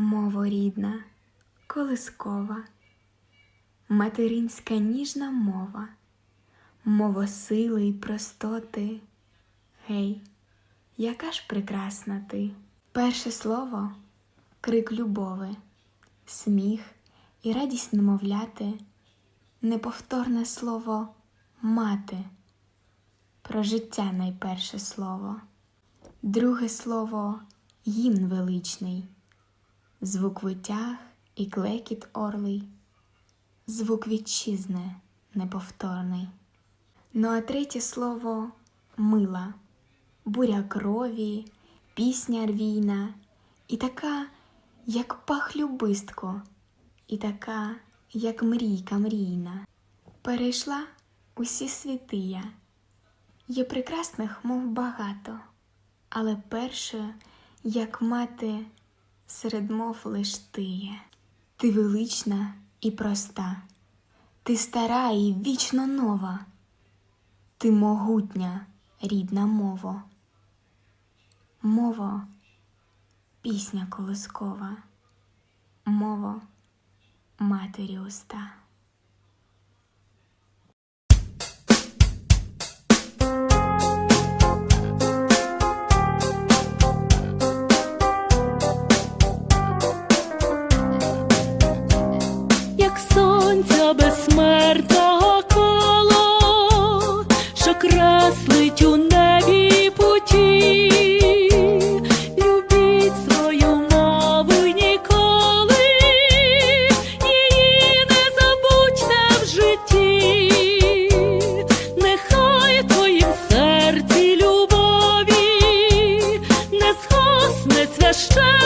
Мово рідна, колискова, материнська ніжна мова, мова сили й простоти. Гей, яка ж прекрасна ти! Перше слово крик любови, сміх і радість немовляти, неповторне слово мати, про життя найперше слово, друге слово гімн величний, звук витяг і клекіт орлий, звук вітчизни неповторний. Ну а третє слово мила, буря крові, пісня рвійна, і така, як пах любистко, і така, як мрійка мрійна. Перейшла усі світи я. Є прекрасних, мов багато, але перше, як мати, серед мов лиш ти є. Ти велична і проста, ти стара і вічно нова, ти могутня, рідна мова. Мово, пісня колискова, мово матері уста. Сонця безсмертного коло, що креслить у небі путі, любіть свою мову ніколи, її не забудьте в житті, нехай твоїм серці любові не згасне священна